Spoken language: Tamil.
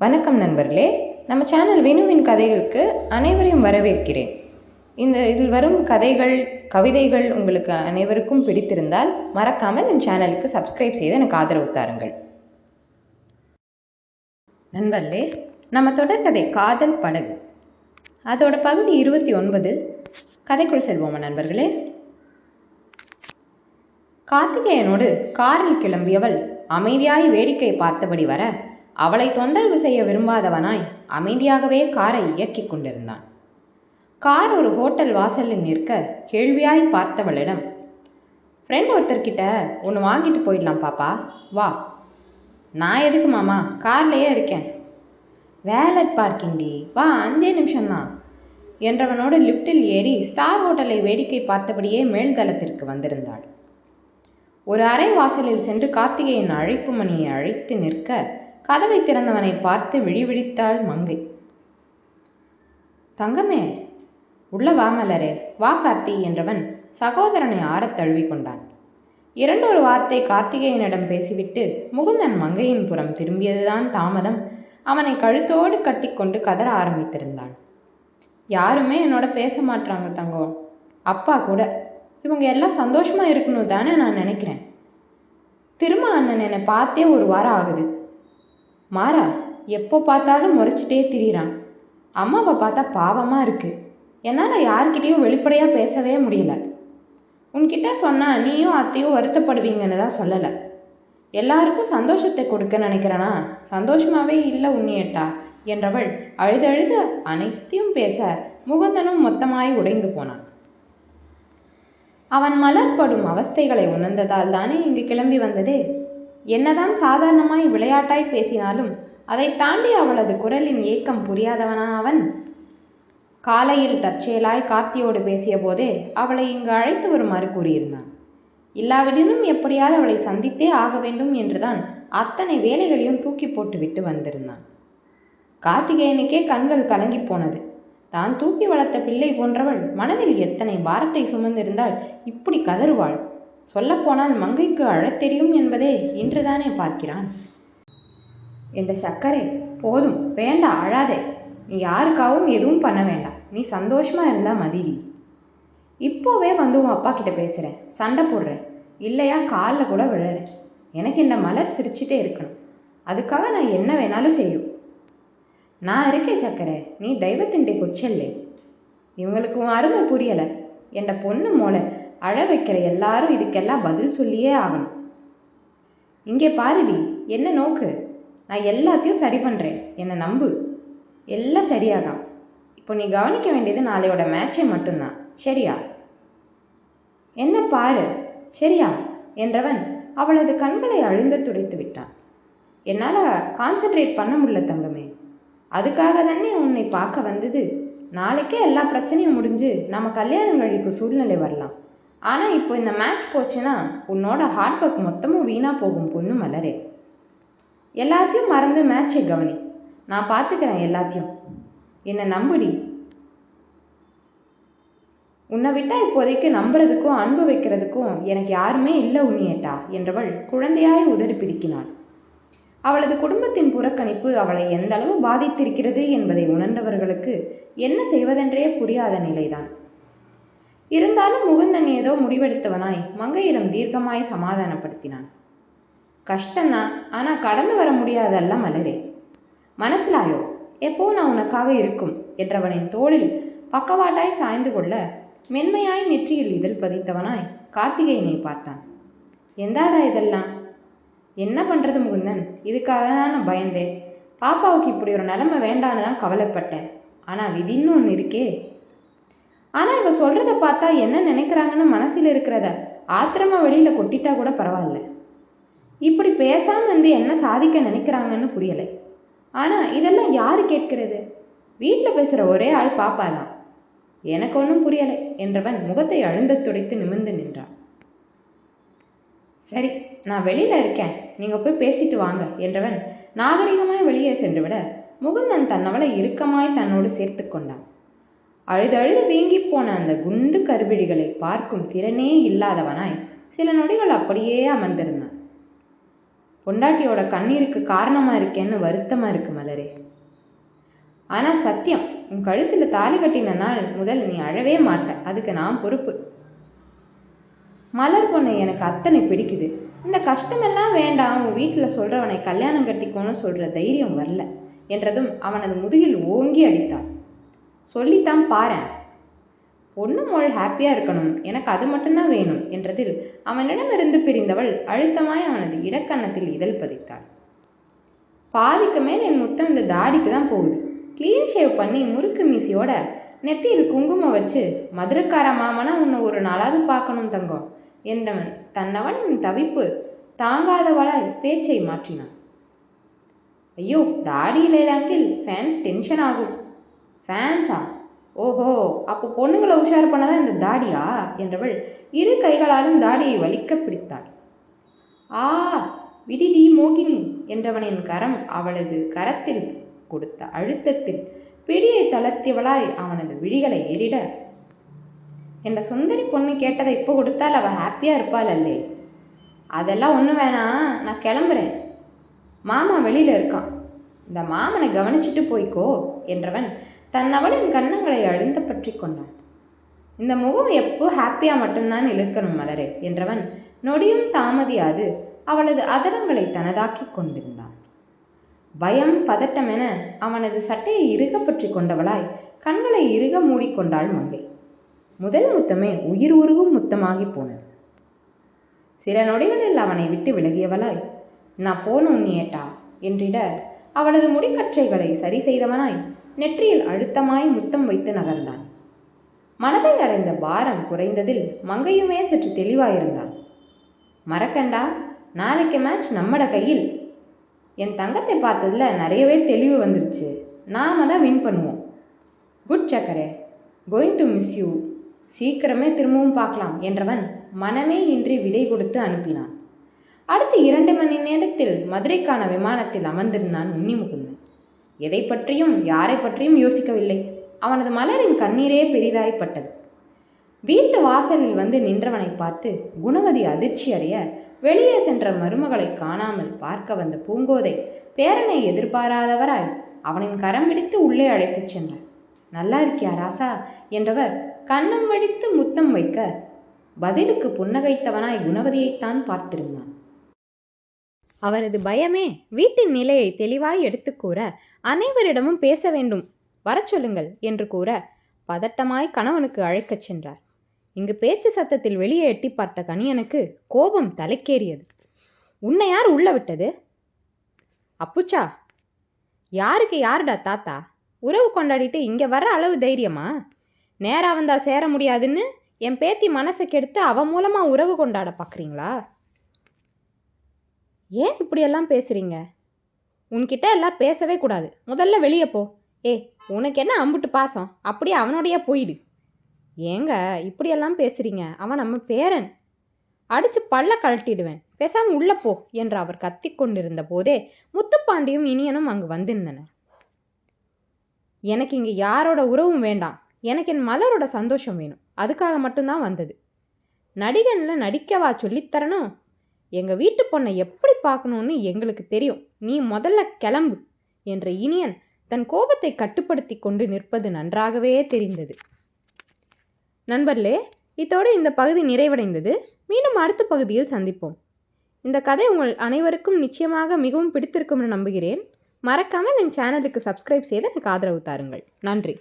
வணக்கம் நண்பர்களே. நம்ம சேனல் வினுவின் கதைகளுக்கு அனைவரையும் வரவேற்கிறேன். இந்த இதில் வரும் கதைகள் கவிதைகள் உங்களுக்கு அனைவருக்கும் பிடித்திருந்தால் மறக்காமல் என் சேனலுக்கு சப்ஸ்கிரைப் செய்து எனக்கு ஆதரவு தாருங்கள். நண்பர்களே நம்ம தொடர்கதை காதல் படகு. அதோட பகுதி இருபத்தி ஒன்பது. கதைக்குள் செல்வோமா நண்பர்களே? கார்த்திகேயனோடு காரில் கிளம்பியவள் அமைதியாய் வேடிக்கை பார்த்தபடி வர அவளை தொந்தரவு செய்ய விரும்பாதவனாய் அமைதியாகவே காரை இயக்கிக் கொண்டிருந்தான். கார் ஒரு ஹோட்டல் வாசலில் நிற்க கேள்வியாய் பார்த்தவளிடம் ஃப்ரெண்ட் ஒருத்தர்கிட்ட ஒன்று வாங்கிட்டு போயிடலாம் பாப்பா வா. நான் எதுக்கு மாமா கார்லேயே இருக்கேன். வேலட் பார்க்கிங் டி வா அஞ்சே நிமிஷம்தான். என்றவனோடு லிஃப்ட்டில் ஏறி ஸ்டார் ஹோட்டலை வேடிக்கை பார்த்தபடியே மேல்தளத்திற்கு வந்திருந்தாள். ஒரு அறை வாசலில் சென்று கார்த்திகேயன் அழைப்பு மணியை அழைத்து நிற்க கதவை திறந்தவனை பார்த்து விழிவிழித்தாள் மங்கை. தங்கமே உள்ள வா மலரே வா கார்த்தி என்றவன் சகோதரனை ஆறத் தழுவி கொண்டான். இரண்டொரு வார்த்தை கார்த்திகேயனிடம் பேசிவிட்டு முகுந்தன் மங்கையின் புறம் திரும்பியதுதான் தாமதம். அவனை கழுத்தோடு கட்டிக்கொண்டு கதற ஆரம்பித்திருந்தான் யாருமே என்னோட பேச மாட்டாங்க தங்கம் அப்பா கூட. இவங்க எல்லாம் சந்தோஷமா இருக்கணும் தானே நான் நினைக்கிறேன். திரும்ப அண்ணன் என்னை பார்த்தே ஒரு வாரம் ஆகுது. மாறா எப்போ பார்த்தாலும் முறைச்சிட்டே திரியிறான். அம்மாவை பார்த்தா பாவமாக இருக்கு. என்னால் யார்கிட்டேயும் வெளிப்படையாக பேசவே முடியல. உன்கிட்ட சொன்னா நீயும் அத்தையும் வருத்தப்படுவீங்கன்னு தான் சொல்லலை. எல்லாருக்கும் சந்தோஷத்தை கொடுக்க நினைக்கிறனா? சந்தோஷமாகவே இல்லை உன்னியட்டா? என்றவள் அழுதழுது அனைத்தையும் பேச முகுந்தனும் மொத்தமாய் உடைந்து போனான். அவன் மலர்படும் அவஸ்தைகளை உணர்ந்ததால் தானே இங்கு கிளம்பி வந்ததே? என்னதான் சாதாரணமாய் விளையாட்டாய் பேசினாலும் அதை தாண்டி அவளது குரலின் ஏக்கம் புரியாதவனா அவன்? காலையில் தற்செயலாய் கார்த்தியோடு பேசிய போதே அவளை இங்கு அழைத்து வருமாறு கூறியிருந்தான். இல்லாவிடனும் எப்படியாவது அவளை சந்தித்தே ஆக வேண்டும் என்றுதான் அத்தனை வேலைகளையும் தூக்கி போட்டு விட்டு வந்திருந்தான். கார்த்திகேயனுக்கே கண்கள் கலங்கி போனது. தான் தூக்கி வளர்த்த பிள்ளை போன்றவள் மனதில் எத்தனை பாரத்தை சுமந்திருந்தால் இப்படி கதறுவாள்? சொல்லப்போனால் மங்கைக்கு அழத் தெரியும் என்பதே இன்றுதானே பார்க்கிறான். இந்த சர்க்கரை போதும் வேண்டாம் அழாதே. நீ யாருக்காகவும் எதுவும் பண்ண வேண்டாம். நீ சந்தோஷமா இருந்தா மதிடி இப்போவே வந்து உன் அப்பா கிட்ட பேசுறேன். சண்டை போடுறேன். இல்லையா காலில் கூட விழறேன். எனக்கு இந்த மலர் சிரிச்சுட்டே இருக்கணும். அதுக்காக நான் என்ன வேணாலும் செய்யும். நான் இருக்கேன் சக்கரை நீ தெய்வத்தின்டே கொச்சல்லே. இவங்களுக்கு உன் அருமை புரியலை. என் பொண்ணு மோளை அழ வைக்கிற எல்லாரும் இதுக்கெல்லாம் பதில் சொல்லியே ஆகணும். இங்கே பாருடி என்ன நோக்கு? நான் எல்லாத்தையும் சரி பண்ணுறேன் என்னை நம்பு. எல்லாம் சரியாகும். இப்போ நீ கவனிக்க வேண்டியது நாளையோட மேட்சை மட்டும்தான். சரியா? என்ன பாரு? சரியா? என்றவன் அவளது கண்களை அழுந்த துடைத்து விட்டான். என்னால் கான்சென்ட்ரேட் பண்ண முடியல தங்கமே. அதுக்காக தானே உன்னை பார்க்க வந்தது. நாளைக்கே எல்லா பிரச்சனையும் முடிஞ்சு நம்ம கல்யாணம் கழிக்கும் சூழ்நிலை வரலாம். ஆனால் இப்போ இந்த மேட்ச் போச்சுன்னா உன்னோட ஹார்ட் ஒர்க் மொத்தமும் வீணாக போகும் பொண்ணு மலரே. எல்லாத்தையும் மறந்து மேட்சை கவனி. நான் பார்த்துக்கிறேன் எல்லாத்தையும். என்னை நம்புடி. உன்னை விட்டால் இப்போதைக்கு நம்புறதுக்கும் அன்பு வைக்கிறதுக்கும் எனக்கு யாருமே இல்லை உன்னியேட்டா என்றவள் குழந்தையாய் உதறி பிரிக்கினாள். அவளது குடும்பத்தின் புறக்கணிப்பு அவளை எந்த அளவு பாதித்திருக்கிறது என்பதை உணர்ந்தவர்களுக்கு என்ன செய்வதென்றே புரியாத நிலைதான். இருந்தாலும் முகுந்தன் ஏதோ முடிவெடுத்தவனாய் மங்கையிடம் தீர்க்கமாய் சமாதானப்படுத்தினான். கஷ்டந்தான் ஆனால் கடந்து வர முடியாதல்ல மலரே. மனசிலாயோ எப்போ நான் உனக்காக இருக்கும் என்றவனின் தோளில் பக்கவாட்டாய் சாய்ந்து கொள்ள மென்மையாய் நெற்றியில் இதழ் பதித்தவனாய் கார்த்திகேயனை பார்த்தான். எந்தாடா இதெல்லாம்? என்ன பண்ணுறது முகுந்தன்? இதுக்காக தான் நான் பயந்தேன். பாப்பாவுக்கு இப்படி ஒரு நிலைமை வேண்டான்னு தான் கவலைப்பட்டேன். ஆனால் விதின்னு ஒன்று இருக்கே. ஆனால் இவ சொல்கிறத பார்த்தா என்ன நினைக்கிறாங்கன்னு மனசில் இருக்கிறத ஆத்திரமாக வெளியில் கொட்டிட்டா கூட பரவாயில்ல. இப்படி பேசாமல் வந்து என்ன சாதிக்க நினைக்கிறாங்கன்னு புரியலை. ஆனால் இதெல்லாம் யார் கேட்கிறது? வீட்டில் பேசுகிற ஒரே ஆள் பாப்பா தான் எனக்கு ஒன்றும் புரியலை என்றவன் முகத்தை அழுந்த துடைத்து நிமிர்ந்து நின்றான். சரி நான் வெளியில் இருக்கேன். நீங்கள் போய் பேசிட்டு வாங்க என்றவன் நாகரிகமாய் வெளியே சென்றுவிட முகுந்தன் தன்னவளை இறுக்கமாய் தன்னோடு சேர்த்து கொண்டான். அழுது அழுது வீங்கி போன அந்த குண்டு கருவிழிகளை பார்க்கும் திறனே இல்லாதவனாய் சில நொடிகள் அப்படியே அமர்ந்திருந்தான். பொண்டாட்டியோட கண்ணீருக்கு காரணமாக இருக்கேன்னு வருத்தமாக இருக்கு மலரே. ஆனால் சத்தியம் உன் கழுத்தில் தாலி கட்டின நாள் முதல் நீ அழவே மாட்ட அதுக்கு நான் பொறுப்பு. மலர் பொண்ணை எனக்கு அத்தனை பிடிக்குது. இந்த கஷ்டமெல்லாம் வேண்டாம் உன் வீட்டில் சொல்கிறவனை கல்யாணம் கட்டிக்கோன்னு சொல்கிற தைரியம் வரல என்றதும் அவனது முதுகில் ஓங்கி அடித்தான். சொல்லித்தான் பாரேன். பொண்ணு மோள் ஹாப்பியாக இருக்கணும். எனக்கு அது மட்டும்தான் வேணும் என்றதில் அவனிடமிருந்து பிரிந்தவள் அழுத்தமாய் அவனது இடக்கன்னத்தில் இதழ் பதித்தாள். பாதிக்கு மேல் என் முத்தம் இந்த தாடிக்கு தான் போகுது. க்ளீன் ஷேவ் பண்ணி முறுக்கு மீசியோட நெத்தியில் குங்குமம் வச்சு மதுரக்கார மாமனா உன்னை ஒரு நாளாவது பார்க்கணும் தங்கம் என்றவன் தன்னவனின் தவிப்பு தாங்காதவளாய் பேச்சை மாற்றினான். ஐயோ தாடியில் இல்லை ஃபேன்ஸ் டென்ஷன் ஆகும். ஃபேன்ஸா ஓஹோ அப்போ பொண்ணுங்களை உஷார் பண்ணதான் இந்த தாடியா? என்றவள் இரு கைகளாலும் தாடியை வலிக்க பிடித்தாள். ஆ விடிடி மோகினி என்றவனின் கரம் அவளது கரத்தில் கொடுத்த அழுத்தத்தில் பிடியை தளர்த்தியவளாய் அவனது விழிகளை எரிட என்ற சுந்தரி பொண்ணு கேட்டதை இப்போ கொடுத்தால் அவள் ஹாப்பியாக இருப்பாள் அல்லே அதெல்லாம் ஒன்றும் வேணாம் நான் கிளம்புறேன். மாமா வெளியில் இருக்கான். இந்த மாமனை கவனிச்சிட்டு போய்க்கோ என்றவன் தன்னவளின் கன்னங்களை அழுந்த பற்றி கொண்டான். இந்த முகம் எப்போ ஹாப்பியாக மட்டும்தான் இழுக்கணும் மலரே என்றவன் நொடியும் தாமதியாது அவளது அதரங்களை தனதாக்கி கொண்டிருந்தான். பயம் பதட்டமென அவனது சட்டையை இறுக பற்றி கொண்டவளாய் கண்களை இறுக மூடிக்கொண்டாள் மங்கை. முதல் முத்தமே உயிர் உருவும் முத்தமாகி போனது. சில நொடிகளில் அவனை விட்டு விலகியவளாய் நான் போனும் நீட்டா என்றிட அவளது முடிக்கற்றைகளை சரி செய்தவனாய் நெற்றியில் அழுத்தமாய் முத்தம் வைத்து நகர்ந்தான். மனதை அடைந்த பாரம் குறைந்ததில் மங்கையுமே சற்று தெளிவாயிருந்தான். மறக்கண்டா? நாளைக்கு மேட்ச் நம்மட கையில். என் தங்கத்தை பார்த்ததுல நிறையவே தெளிவு வந்துருச்சு. நாம தான் வின் பண்ணுவோம். குட் சக்கரே. கோயிங் டு மிஸ் யூ சீக்கிரமே திரும்பவும் பார்க்கலாம் என்றவன் மனமே இன்றி விடை கொடுத்து அனுப்பினான். அடுத்த இரண்டு மணி நேரத்தில் மதுரைக்கான விமானத்தில் அமர்ந்திருந்தான் உன்னிமுகுந்தன். எதை பற்றியும் யாரை பற்றியும் யோசிக்கவில்லை. அவனது மலரின் கண்ணீரே பெரிதாய்ப்பட்டது. வீட்டு வாசலில் வந்து நின்றவனை பார்த்து குணவதி அதிர்ச்சி அறிய வெளியே சென்ற மருமகளை காணாமல் பார்க்க வந்த பூங்கோதை பேரனை எதிர்பாராதவராய் அவனின் கரம் பிடித்து உள்ளே அழைத்துச் சென்றார் நல்லா இருக்கியா ராசா? என்றவர் கண்ணம் வடித்து முத்தம் வைக்க பதிலுக்கு புன்னகைத்தவனாய் குணவதியைத்தான் பார்த்திருந்தான். அவரது பயமே வீட்டின் நிலையை தெளிவாய் எடுத்து கூற அனைவரிடமும் பேச வேண்டும். வரச் சொல்லுங்கள் என்று கூற பதட்டமாய் கணவனுக்கு அழைக்கச் சென்றார். இங்கு பேச்சு சத்தத்தில் வெளியே எட்டி பார்த்த கணியனுக்கு கோபம் தலைக்கேறியது. உன்னை யார் உள்ள விட்டது? அப்புச்சா யாருக்கு யாருடா தாத்தா? உறவு கொண்டாடிட்டு இங்கே வர்ற அளவு தைரியமா? நேராக வந்தால் சேர முடியாதுன்னு என் பேத்தி மனசை கெடுத்து அவன் மூலமாக உறவு கொண்டாட பார்க்குறீங்களா ஏன் இப்படியெல்லாம் பேசுறீங்க? உன்கிட்ட எல்லாம் பேசவே கூடாது. முதல்ல வெளியே போ. ஏ உனக்கு என்ன அம்புட்டு பாசம்? அப்படியே அவனோடையே போயிடு. ஏங்க இப்படியெல்லாம் பேசுறீங்க? அவன் நம்ம பேரன். அடிச்சு பல்ல கழட்டிடுவேன். பேசாம உள்ள போ என்று அவர் கத்தி கொண்டிருந்த போதே முத்துப்பாண்டியும் இனியனும் அங்கு வந்திருந்தனர். எனக்கு இங்கே யாரோட உறவும் வேண்டாம். எனக்கு என் மலரோட சந்தோஷம் வேணும். அதுக்காக மட்டும்தான் வந்தது. நடிகனில் நடிக்கவா சொல்லித்தரணும் எங்கள் வீட்டு பொண்ணை எப்படி பார்க்கணும்னு எங்களுக்கு தெரியும். நீ முதல்ல கிளம்பு என்ற இனியன் தன் கோபத்தை கட்டுப்படுத்தி கொண்டு நிற்பது நன்றாகவே தெரிந்தது. நண்பர்களே இத்தோடு இந்த பகுதி நிறைவடைந்தது. மீண்டும் அடுத்த பகுதியில் சந்திப்போம். இந்த கதை உங்கள் அனைவருக்கும் நிச்சயமாக மிகவும் பிடித்திருக்கும் என நம்புகிறேன். மறக்காமல் என் சேனலுக்கு சப்ஸ்கிரைப் செய்து எனக்கு ஆதரவு தாருங்கள். நன்றி.